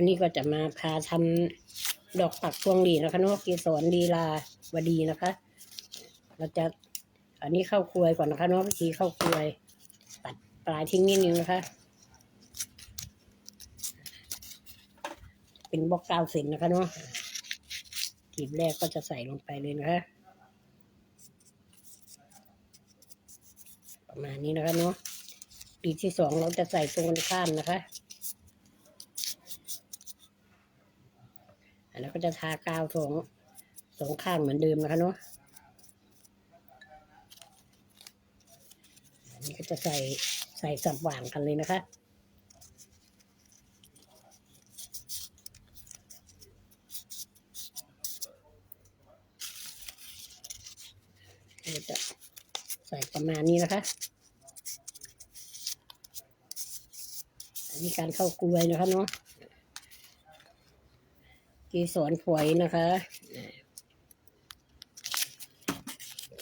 วันนี้ก็จะมาพาทำดอกปักพวงหลีนะคะนาะเกสรลีลาวดีนะคะ เราจะอันนี้เข้าครวยก่อนนะคะนาะวิธีเข้าครวย ตัดปลายทิ้งนิดนึงนะคะ เป็นบล็อกกาวเส้นนะคะเนาะกีบแรกก็จะใส่ลงไปเลยนะคะ ประมาณนี้นะคะเนาะกลีบที่สองเราจะใส่ตรงกันข้ามนะคะ แล้วก็จะทากาวสองสองข้างเหมือนเดิมนะคะเนาะอันนี้ก็จะใส่ใส่สับหว่างกันเลยนะคะเราจะใส่ประมาณนี้นะคะ อันนี้การเข้ากลวยนะคะเนาะ กีสอนฝอยนะคะ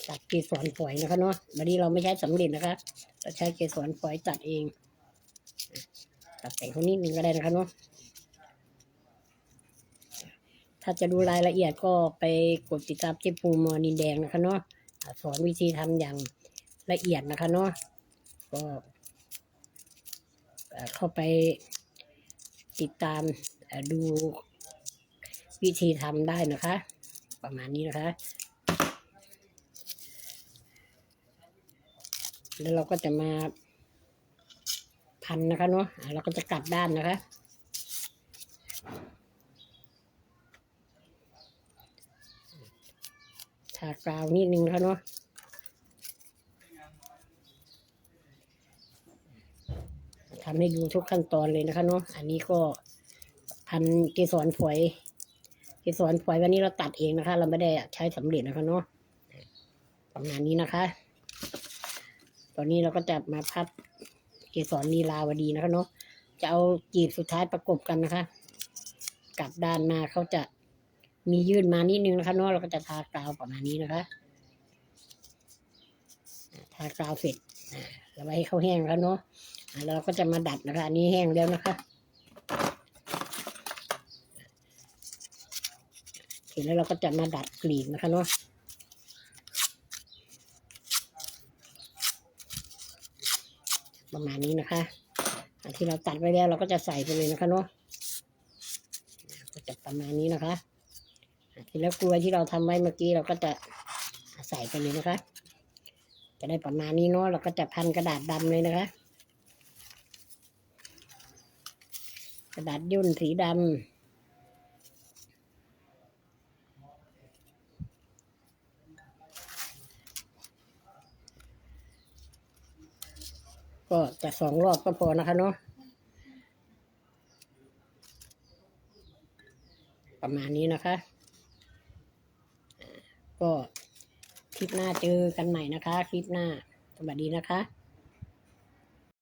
ตัดกีสอนฝอยนะคะเนาะวันนี้เราไม่ใช้สำเร็จนะคะ เราใช้เกสรฝอยตัดเอง ตัดแต่งเขานิดนึงก็ได้นะคะเนาะ ถ้าจะดูรายละเอียดก็ไปกดติดตามที่ภูมิมอนินแดงนะคะเนาะ สอนวิธีทำอย่างละเอียดนะคะเนาะ ก็เข้าไปติดตามดู วิธีทำได้นะคะ ประมาณนี้นะคะ แล้วเราก็จะมาพันนะคะเนาะเราก็จะกลับด้านนะคะ ทากราวนิดนึงนะคะเนาะทำให้ดูทุกขั้นตอนเลยนะคะเนาะ อันนี้ก็พันเกสรฝอย เกสรฝอยวันนี้เราตัดเองนะคะ เราไม่ได้ใช้สำเร็จนะคะเนาะประมาณนี้นะคะ ตอนนี้เราก็จะมาพับเกสรนีลาวดีนะคะเนาะจะเอาจีบสุดท้ายประกบกันนะคะ กลับด้านมาเขาจะมียื่นมานิดนึงนะคะเนาะเราก็จะทากาวประมาณนี้นะคะทากาวเสร็จเราไว้ให้เขาแห้งแล้วเนาะเราก็จะมาดัดนะคะอันนี้แห้งแล้วนะคะเส ร็จแล้วเราก็จะมาดัดกลีบนะคะเนาะประมาณนี้นะคะอันที่เราตัดไว้แล้วเราก็จะใส่ไปเลยนะคะเนาะก็จะประมาณนี้นะคะที่แล้วกล้วยที่เราทำไว้เมื่อกี้เราก็จะใส่ไปเลยนะคะ จะได้ประมาณนี้เนาะเราก็จะพันกระดาษดำเลยนะคะ กระดาษยุ่นสีดำ ก็จะสองรอบก็พอนะคะเนาะประมาณนี้นะคะ ก็คลิปหน้าเจอกันใหม่นะคะ คลิปหน้าสวัสดีนะคะ